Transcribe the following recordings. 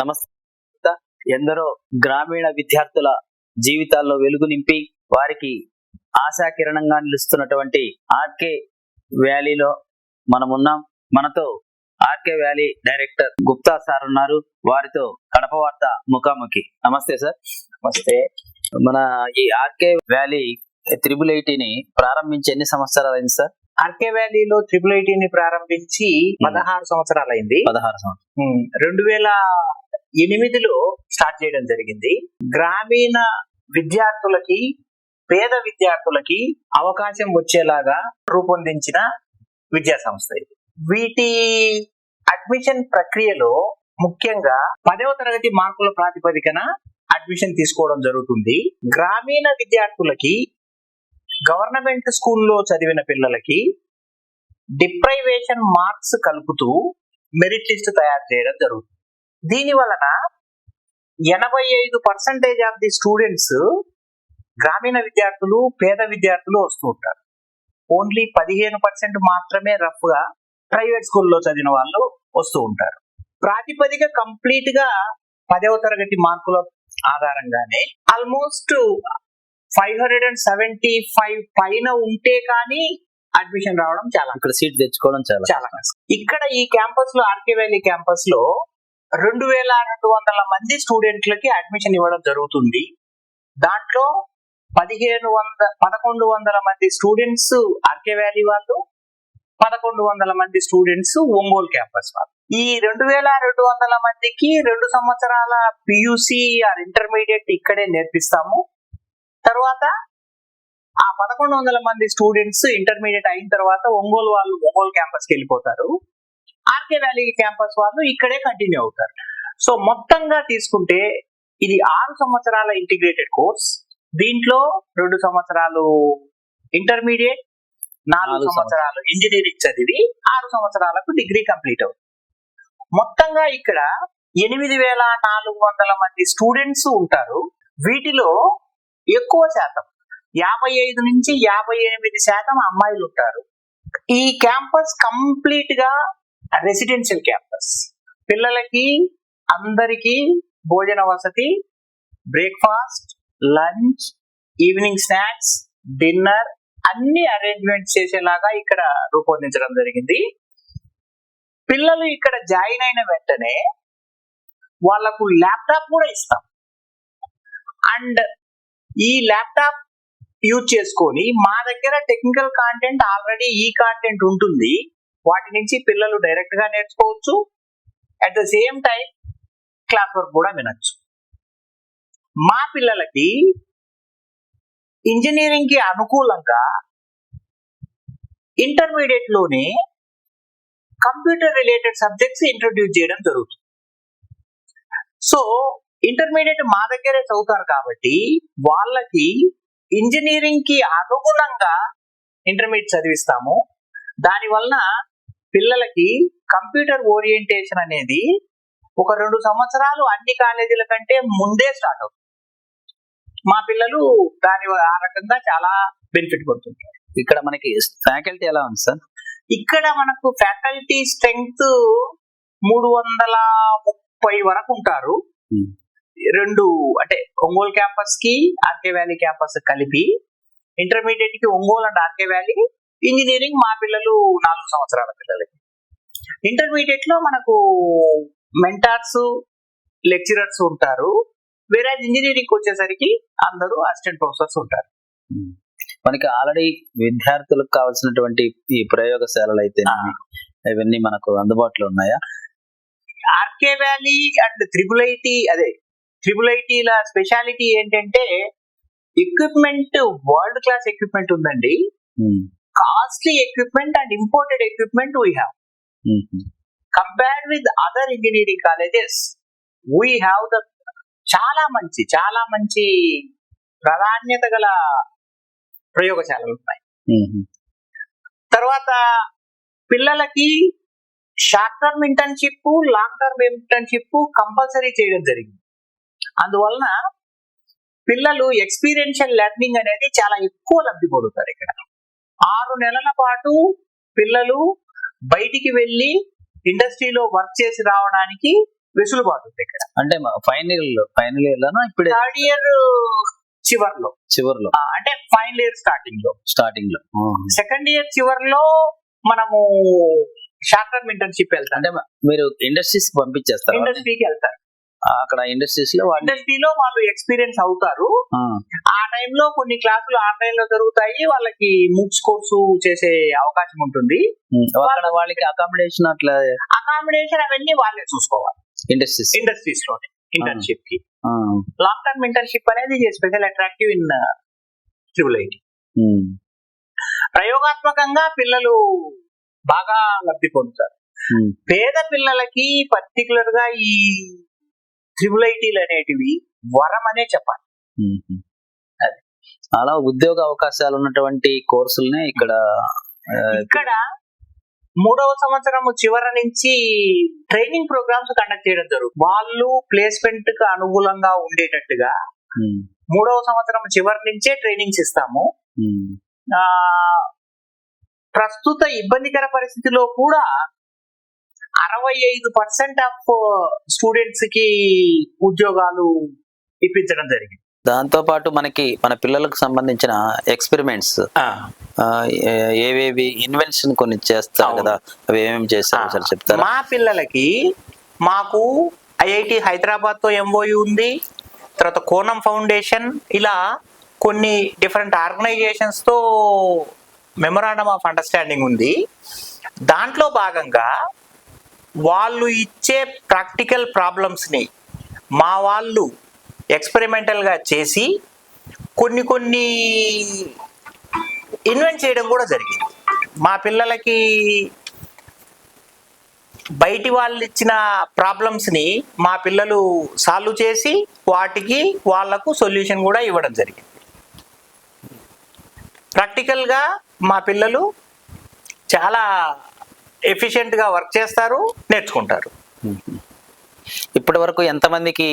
నమస్తే. ఎందరో గ్రామీణ విద్యార్థుల జీవితాల్లో వెలుగు నింపి వారికి ఆశాకిరణంగా నిలుస్తున్నటువంటి ఆర్కే వ్యాలీలో మనం ఉన్నాం మనతో RK valley director Gupta sir ఉన్నారు. వారితో కడప వార్త ముఖాముఖి. నమస్తే సార్. నమస్తే. మన ఈ ఆర్కే వ్యాలీ త్రిబుల్ ఐటీని ప్రారంభించి ఎన్ని సంవత్సరాలు అయింది సార్? ఆర్కే వ్యాలీలో ట్రిపుల్ ఐటీని ప్రారంభించి పదహారు సంవత్సరాలైంది. పదహారు సంవత్సరాలు. రెండు వేల ఎనిమిదిలో స్టార్ట్ చేయడం జరిగింది. గ్రామీణ విద్యార్థులకి పేద విద్యార్థులకి అవకాశం వచ్చేలాగా రూపొందించిన విద్యా సంస్థ ఇది. వీటి అడ్మిషన్ ప్రక్రియలో ముఖ్యంగా పదవ తరగతి మార్కుల ప్రాతిపదికన అడ్మిషన్ తీసుకోవడం జరుగుతుంది. గ్రామీణ విద్యార్థులకి గవర్నమెంట్ స్కూల్లో చదివిన పిల్లలకి డిప్రైవేషన్ మార్క్స్ కలుపుతూ మెరిట్ లిస్ట్ తయారు చేయడం జరుగుతుంది. దీని వలన ఎనభై ఐదు పర్సెంటేజ్ ఆఫ్ ది స్టూడెంట్స్ గ్రామీణ విద్యార్థులు పేద విద్యార్థులు వస్తూ ఉంటారు. ఓన్లీ పదిహేను పర్సెంట్ మాత్రమే రఫ్గా ప్రైవేట్ స్కూల్లో చదివిన వాళ్ళు వస్తూ ఉంటారు. ప్రాతిపదిక కంప్లీట్గా పదవ తరగతి మార్కుల ఆధారంగానే almost five hundred and seventy five పైన ఉంటే కానీ అడ్మిషన్ రావడం చాలా ఇక్కడ సీట్ తెచ్చుకోవడం చాలా చాలా ఇక్కడ ఈ క్యాంపస్లో ఆర్కే వ్యాలీ క్యాంపస్లో రెండు వేల రెండు వందల మంది స్టూడెంట్లకి అడ్మిషన్ ఇవ్వడం జరుగుతుంది. దాంట్లో పదిహేను వంద పదకొండు వందల మంది స్టూడెంట్స్ ఆర్కే వ్యాలీ వాళ్ళు పదకొండు వందల మంది స్టూడెంట్స్ ఒంగోలు క్యాంపస్ వాళ్ళు. ఈ రెండు వేల రెండు వందల మందికి రెండు సంవత్సరాల పియూసి ఆర్ ఇంటర్మీడియట్ ఇక్కడే నేర్పిస్తాము. తర్వాత ఆ పదకొండు వందల మంది స్టూడెంట్స్ ఇంటర్మీడియట్ అయిన తర్వాత ఒంగోలు వాళ్ళు ఒంగోలు క్యాంపస్కి వెళ్ళిపోతారు. ఆర్కే వ్యాలీ క్యాంపస్ వాళ్ళు ఇక్కడే కంటిన్యూ అవుతారు. సో మొత్తంగా తీసుకుంటే ఇది ఆరు సంవత్సరాల ఇంటిగ్రేటెడ్ కోర్స్ దీంట్లో రెండు సంవత్సరాలు ఇంటర్మీడియట్ నాలుగు సంవత్సరాలు ఇంజనీరింగ్ చదివి ఆరు సంవత్సరాలకు డిగ్రీ కంప్లీట్ అవుతుంది. మొత్తంగా ఇక్కడ ఎనిమిది వేల నాలుగు వందల మంది స్టూడెంట్స్ ఉంటారు. వీటిలో ఎక్కువ శాతం. యాభై ఐదు నుంచి యాభై ఎనిమిది శాతం అమ్మాయిలు ఉంటారు. ఈ క్యాంపస్ కంప్లీట్గా రెసిడెన్షియల్ క్యాంపస్. పిల్లలకి అందరికీ భోజన వసతి breakfast lunch evening snacks dinner అన్ని అరేంజ్మెంట్స్ చేసేలాగా ఇక్కడ రూపొందించడం జరిగింది. పిల్లలు ఇక్కడ జాయిన్ అయిన వెంటనే వాళ్ళకు ల్యాప్టాప్ కూడా ఇస్తాం. అండ్ ఈ ల్యాప్టాప్ యూజ్ చేసుకొని మా దగ్గర టెక్నికల్ కాంటెంట్ ఆల్రెడీ ఈ కాంటెంట్ ఉంటుంది. వాటి నుంచి పిల్లలు డైరెక్ట్గా నేర్చుకోవచ్చు. At the same time class work కూడా వినొచ్చు. మా పిల్లలకి ఇంజనీరింగ్కి అనుకూలంగా ఇంటర్మీడియట్లోనే కంప్యూటర్ రిలేటెడ్ సబ్జెక్ట్స్ ఇంట్రొడ్యూస్ చేయడం జరుగుతుంది. సో ఇంటర్మీడియట్ మా దగ్గరే చదువుతారు కాబట్టి వాళ్ళకి ఇంజనీరింగ్కి అనుగుణంగా ఇంటర్మీడియట్ చదివిస్తాము. దాని వలన పిల్లలకి కంప్యూటర్ ఓరియంటేషన్ అనేది ఒక రెండు సంవత్సరాలు అన్ని కాలేజీల కంటే ముందే స్టార్ట్ అవుతుంది. మా పిల్లలు దాని ఆ రకంగా చాలా బెనిఫిట్ పొందుతుంటారు. ఇక్కడ మనకి ఫ్యాకల్టీ ఎలా ఉంది సార్? ఇక్కడ మనకు ఫ్యాకల్టీ స్ట్రెంగ్త్ మూడు వందల ముప్పై వరకు ఉంటారు. రెండు అంటే ఒంగోలు క్యాంపస్కి ఆర్కే వ్యాలీ క్యాంపస్ కలిపి ఇంటర్మీడియట్కి Ongole and RK valley engineering మా పిల్లలు నాలుగు సంవత్సరాల పిల్లలకి. ఇంటర్మీడియట్లో మనకు మెంటార్స్ లెక్చరర్స్ ఉంటారు. వేరే ఇంజనీరింగ్ వచ్చేసరికి అందరూ అసిస్టెంట్ ప్రొఫెసర్స్ ఉంటారు. మనకి ఆల్రెడీ విద్యార్థులకు కావాల్సినటువంటి ఈ ప్రయోగశాలలు అయితే ఇవన్నీ మనకు అందుబాటులో ఉన్నాయా? RK valley and triple IT అదే త్రిబుల్ ఐటీల స్పెషాలిటీ ఏంటంటే ఎక్విప్మెంట్ వరల్డ్ క్లాస్ ఎక్విప్మెంట్ ఉందండి. Costly equipment and imported equipment we have. Compared with other engineering colleges we have the చాలా మంచి చాలా మంచి ప్రాధాన్యత గల ప్రయోగశాలలు ఉన్నాయి. ఉమ్, తర్వాత పిల్లలకి short term internship long term internship compulsory చేయడం జరిగింది. అందువలన పిల్లలు ఎక్స్పీరియన్షియల్ లెర్నింగ్ అనేది చాలా ఎక్కువ లబ్ధి పొందుతారు ఇక్కడ. ఆరు నెలల పాటు పిల్లలు బయటికి వెళ్ళి ఇండస్ట్రీలో వర్క్ చేసి రావడానికి వెసులుబాటు ఉంది ఇక్కడ. అంటే ఫైనల్ ఇయర్లో ఫైనల్ ఇయర్ లోనా? ఇప్పుడే థర్డ్ ఇయర్ చివర్లో. చివరిలో. అంటే ఫైనల్ ఇయర్ స్టార్టింగ్లో. స్టార్టింగ్లో. సెకండ్ ఇయర్ చివర్లో మనము షార్ట్ టర్మ్ ఇంటర్న్షిప్ వెళ్తాం. అంటే మీరు ఇండస్ట్రీస్ పంపించేస్తారు. ఇండస్ట్రీకి వెళ్తారు అక్కడ ఇండస్ట్రీస్లో ఇండస్ట్రీలో వాళ్ళు ఎక్స్పీరియన్స్ అవుతారు. ఆ. టైంలో కొన్ని క్లాసులు ఆన్లైన్లో జరుగుతాయి వాళ్ళకి మూక్స్ కోర్సు చేసే అవకాశం ఉంటుంది. అక్కడ వాళ్ళకి అకామిడేషన్ అట్లా అకామిడేషన్ అవన్నీ వాళ్ళే చూసుకోవాలి. ఇండస్ట్రీస్ ఇండస్ట్రీస్లోనే ఇంటర్న్షిప్కి. లాంగ్ టర్మ్ ఇంటర్న్షిప్ అనేది special attractive in triple IT ప్రయోగాత్మకంగా పిల్లలు బాగా లబ్ధి పొందుతారు. పేద పిల్లలకి పర్టికులర్గా ఈ ట్రిబుల్ ఐటీలు అనేటివి వరం అనే చెప్పాలి అది. అలా ఉద్యోగ అవకాశాలు ఉన్నటువంటి కోర్సులనే ఇక్కడ ఇక్కడ మూడవ సంవత్సరం చివర నుంచి ట్రైనింగ్ ప్రోగ్రామ్స్ కండక్ట్ చేయడం జరుగుతుంది వాళ్ళు ప్లేస్మెంట్కు అనుకూలంగా ఉండేటట్టుగా మూడవ సంవత్సరం చివరి నుంచే ట్రైనింగ్స్ ఇస్తాము. ప్రస్తుత ఇబ్బందికర పరిస్థితిలో కూడా అరవై ఐదు పర్సెంట్ ఆఫ్ స్టూడెంట్స్కి ఉద్యోగాలు ఇప్పించడం జరిగింది. దాంతో పాటు మనకి మన పిల్లలకు సంబంధించిన ఎక్స్పెరిమెంట్స్ ఏవేవి ఇన్వెన్షన్ కొన్ని చేస్తారు. కదా అవి ఏమేమి చేస్తారు సార్ చెప్తారా? మా పిల్లలకి మాకు ఐఐటి హైదరాబాద్తో ఎంఓయు ఉంది తర్వాత కోనం ఫౌండేషన్ ఇలా కొన్ని డిఫరెంట్ ఆర్గనైజేషన్స్తో మెమొరాండమ్ ఆఫ్ అండర్స్టాండింగ్ ఉంది. దాంట్లో భాగంగా వాళ్ళు ఇచ్చే ప్రాక్టికల్ ప్రాబ్లమ్స్ని మా వాళ్ళు ఎక్స్పెరిమెంటల్గా చేసి కొన్ని కొన్ని ఇన్వెంట్ చేయడం కూడా జరిగింది. మా పిల్లలకి బయటి వాళ్ళు ఇచ్చిన ప్రాబ్లమ్స్ని మా పిల్లలు సాల్వ్ చేసి వాటికి వాళ్ళకు సొల్యూషన్ కూడా ఇవ్వడం జరిగింది. ప్రాక్టికల్గా మా పిల్లలు చాలా ఎఫిషియెంట్గా వర్క్ చేస్తారు నేర్చుకుంటారు. ఇప్పటి వరకు ఎంతమందికి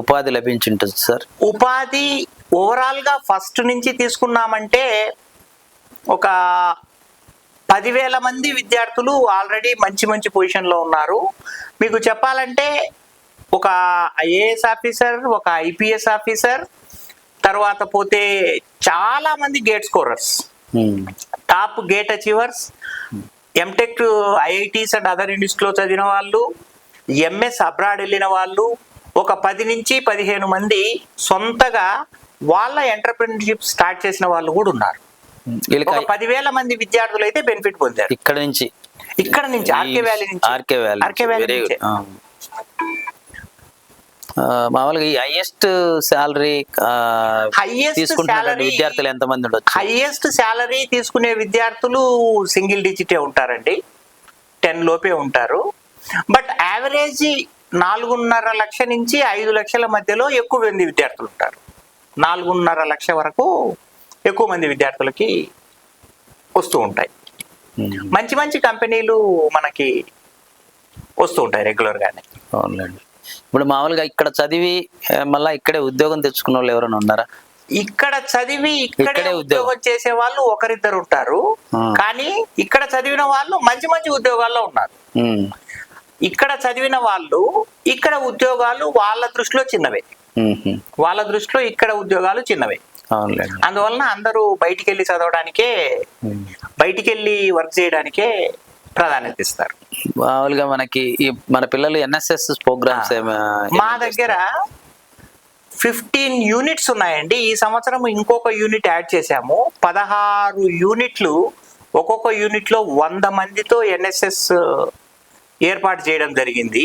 ఉపాధి లభించుంటుంది సార్? ఉపాధి ఓవరాల్గా ఫస్ట్ నుంచి తీసుకున్నామంటే ఒక పదివేల మంది విద్యార్థులు ఆల్రెడీ మంచి మంచి పొజిషన్లో ఉన్నారు. మీకు చెప్పాలంటే ఒక ఐఏఎస్ ఆఫీసర్ ఒక ఐపీఎస్ ఆఫీసర్ తర్వాత పోతే చాలా మంది GATE scorers. Top GATE achievers MTech IITs and అదర్లో చదివిన వాళ్ళు ఎంఎస్ అబ్రాడ్ వెళ్ళిన వాళ్ళు ఒక పది నుంచి పదిహేను మంది సొంతగా వాళ్ళ ఎంటర్ప్రినర్షిప్ స్టార్ట్ చేసిన వాళ్ళు కూడా ఉన్నారు. ఒక పదివేల మంది విద్యార్థులు అయితే బెనిఫిట్ పొందారు. ఇక్కడ నుంచి. ఇక్కడ నుంచి ఆర్కే వ్యాలీ నుంచి. ఆర్కే వ్యాలీ ఆర్కే వ్యాలీ మామూలుగా ఈ హైయెస్ట్ శాలరీ హైయెస్ట్ తీసుకుంటున్న శాలరీ విద్యార్థులు ఎంతమంది ఉండొచ్చు? హైయెస్ట్ శాలరీ తీసుకునే విద్యార్థులు సింగిల్ డిజిటే ఉంటారండి. టెన్ లోపే ఉంటారు. బట్ యావరేజ్ నాలుగున్నర లక్ష నుంచి ఐదు లక్షల మధ్యలో ఎక్కువ మంది విద్యార్థులు ఉంటారు. నాలుగున్నర లక్ష వరకు ఎక్కువ మంది విద్యార్థులకి వస్తూ ఉంటాయి. ఉమ్, మంచి మంచి కంపెనీలు మనకి వస్తూ ఉంటాయి రెగ్యులర్ గానే. అవునులేండి. ఇప్పుడు మామూలుగా ఇక్కడ చదివి మళ్ళా ఇక్కడే ఉద్యోగం తెచ్చుకున్న వాళ్ళు ఎవరైనా ఉన్నారా? ఇక్కడ చదివి ఇక్కడే ఉద్యోగం. చేసే వాళ్ళు ఒకరిద్దరు ఉంటారు. కానీ ఇక్కడ చదివిన వాళ్ళు మంచి మంచి ఉద్యోగాల్లో ఉన్నారు. ఇక్కడ చదివిన వాళ్ళు ఇక్కడ ఉద్యోగాలు వాళ్ళ దృష్టిలో చిన్నవే. వాళ్ళ దృష్టిలో ఇక్కడ ఉద్యోగాలు చిన్నవే. అందువలన అందరూ బయటికి వెళ్ళి చదవడానికే. బయటికి వెళ్ళి వర్క్ చేయడానికే ప్రాధాన్యత ఇస్తారు మామూలుగా మనకి ఈ మన పిల్లలు ఎన్ఎస్ఎస్ ప్రోగ్రామ్స్ మా దగ్గర ఫిఫ్టీన్ యూనిట్స్ ఉన్నాయండి. ఈ సంవత్సరం ఇంకొక యూనిట్ యాడ్ చేశాము. పదహారు యూనిట్లు ఒక్కొక్క యూనిట్లో వంద మందితో ఎన్ఎస్ఎస్ ఏర్పాటు చేయడం జరిగింది.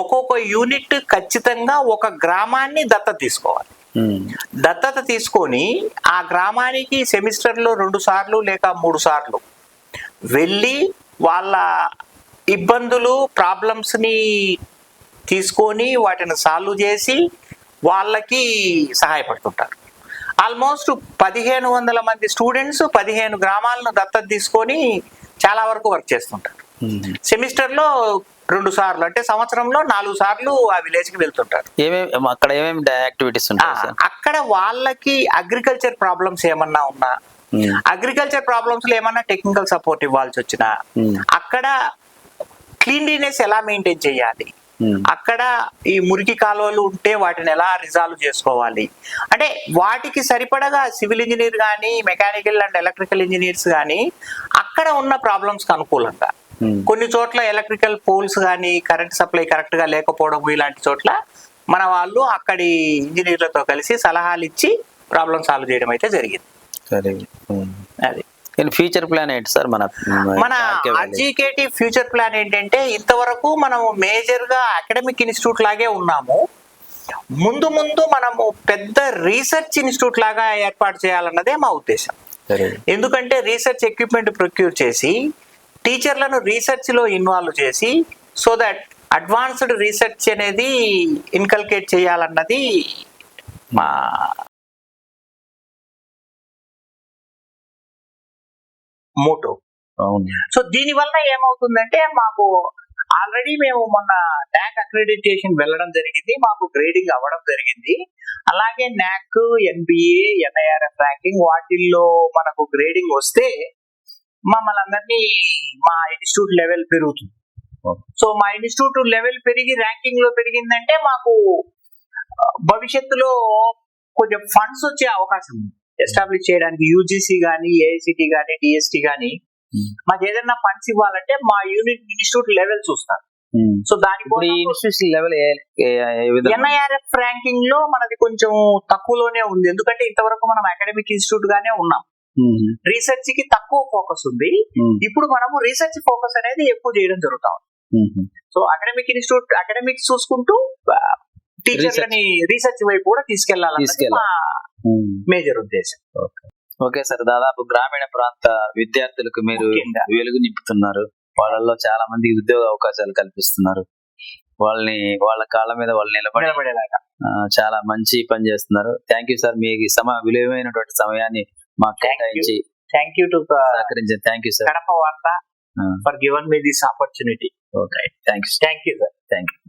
ఒక్కొక్క యూనిట్ ఖచ్చితంగా ఒక గ్రామాన్ని దత్తత తీసుకోవాలి. దత్తత తీసుకొని ఆ గ్రామానికి సెమిస్టర్లో రెండు సార్లు లేక మూడు సార్లు వెళ్ళి వాళ్ళ ఇబ్బందులు ప్రాబ్లమ్స్ని తీసుకొని వాటిని సాల్వ్ చేసి వాళ్ళకి సహాయపడుతుంటారు. ఆల్మోస్ట్ పదిహేను వందల మంది స్టూడెంట్స్ పదిహేను గ్రామాలను దత్తత తీసుకొని చాలా వరకు వర్క్ చేస్తుంటారు. సెమిస్టర్లో రెండు సార్లు అంటే సంవత్సరంలో నాలుగు సార్లు ఆ విలేజ్కి వెళ్తుంటారు. ఏమేమి అక్కడ ఏమేమి యాక్టివిటీస్ ఉంటాయి అక్కడ వాళ్ళకి అగ్రికల్చర్ ప్రాబ్లమ్స్ ఏమన్నా ఉన్నా అగ్రికల్చర్ ప్రాబ్లమ్స్లో ఏమన్నా టెక్నికల్ సపోర్ట్ ఇవ్వాల్సి వచ్చినా ఉమ్, అక్కడ క్లీన్లీనెస్ ఎలా మెయింటైన్ చేయాలి? ఉమ్, అక్కడ ఈ మురికి కాలువలు ఉంటే వాటిని ఎలా రిజాల్వ్ చేసుకోవాలి? అంటే వాటికి సరిపడగా సివిల్ ఇంజనీర్ కానీ మెకానికల్ అండ్ ఎలక్ట్రికల్ ఇంజనీర్స్ కానీ అక్కడ ఉన్న ప్రాబ్లమ్స్కి అనుకూలంగా. కొన్ని చోట్ల ఎలక్ట్రికల్ పోల్స్ కానీ కరెంట్ సప్లై కరెక్ట్గా లేకపోవడం ఇలాంటి చోట్ల మన వాళ్ళు అక్కడి ఇంజనీర్లతో కలిసి సలహాలు ఇచ్చి ప్రాబ్లం సాల్వ్ చేయడం అయితే జరిగింది. సరే. అది. దీని ఫ్యూచర్ ప్లాన్ ఏంటి సార్ మన మన? అడ్జికేటి ఫ్యూచర్ ప్లాన్ ఏంటంటే ఇంతవరకు మనం మేజర్గా అకాడమిక్ ఇన్స్టిట్యూట్ లాగే ఉన్నాము. ముందు ముందు మనము పెద్ద రీసెర్చ్ ఇన్స్టిట్యూట్ లాగా ఏర్పాటు చేయాలన్నదే మా ఉద్దేశం. ఎందుకంటే రీసెర్చ్ ఎక్విప్మెంట్ ప్రొక్యూర్ చేసి టీచర్లను రీసెర్చ్లో ఇన్వాల్వ్ చేసి సో దట్ అడ్వాన్స్డ్ రీసెర్చ్ అనేది ఇన్కల్కేట్ చేయాలన్నది మా మోటో. సో దీని వల్ల ఏమవుతుందంటే మాకు ఆల్రెడీ మేము మొన్న న్యాక్ అక్రెడిటేషన్ వెళ్ళడం జరిగింది మాకు గ్రేడింగ్ అవ్వడం జరిగింది. అలాగే న్యాక్ ఎన్బిఏ ఎన్ఐఆర్ఎఫ్ ర్యాంకింగ్ వాటిల్లో మనకు గ్రేడింగ్ వస్తే మమ్మల్ని అందరినీ మా ఇన్స్టిట్యూట్ లెవెల్ పెరుగుతుంది. సో మా ఇన్స్టిట్యూట్ లెవెల్ పెరిగి ర్యాంకింగ్లో పెరిగిందంటే మాకు భవిష్యత్తులో కొంచెం ఫండ్స్ వచ్చే అవకాశం ఉంది. ఎస్టాబ్లిష్ చేయడానికి యూజీసీ కానీ ఏఐసిటి కానీ డిఎస్టి కానీ Hmm. మాకు ఏదైనా ఫండ్స్ ఇవ్వాలంటే మా యూనిట్ ఇన్స్టిట్యూట్ లెవెల్ చూస్తారు. సో దాని ఇన్స్టిట్యూషన్ లెవెల్ ఎన్ఐఆర్ఎఫ్ ర్యాంకింగ్లో మనది కొంచెం తక్కువలోనే ఉంది. ఎందుకంటే ఇంతవరకు మనం అకాడమిక్ ఇన్స్టిట్యూట్ గానే ఉన్నాం. రీసెర్చ్కి తక్కువ ఫోకస్ ఉంది. ఉమ్, ఇప్పుడు మనము రీసెర్చ్ ఫోకస్ అనేది ఎక్కువ చేయడం జరుగుతా. సో అకాడమిక్ ఇన్స్టిట్యూట్ అకాడమిక్స్ చూసుకుంటూ టీచర్లని రీసెర్చ్ వైపు కూడా ఉమ్. మేజర్ ఉద్దేశం. ఓకే సార్ దాదాపు గ్రామీణ ప్రాంత విద్యార్థులకు మీరు. వెలుగు నింపుతున్నారు. వాళ్ళల్లో చాలా మందికి ఉద్యోగ అవకాశాలు కల్పిస్తున్నారు. వాళ్ళని వాళ్ళ కాళ్ళ మీద వాళ్ళు నిలబడి నిలబడేలాగా. చాలా మంచి పని చేస్తున్నారు. థ్యాంక్ యూ సార్ మీ సమ విలువైనటువంటి సమయాన్ని మాకు. కేటాయించి థ్యాంక్ యూ టు సహకరించారు థ్యాంక్ యూ సార్ కడప వార్త. For given me this opportunity okay thank you thank you sir thank you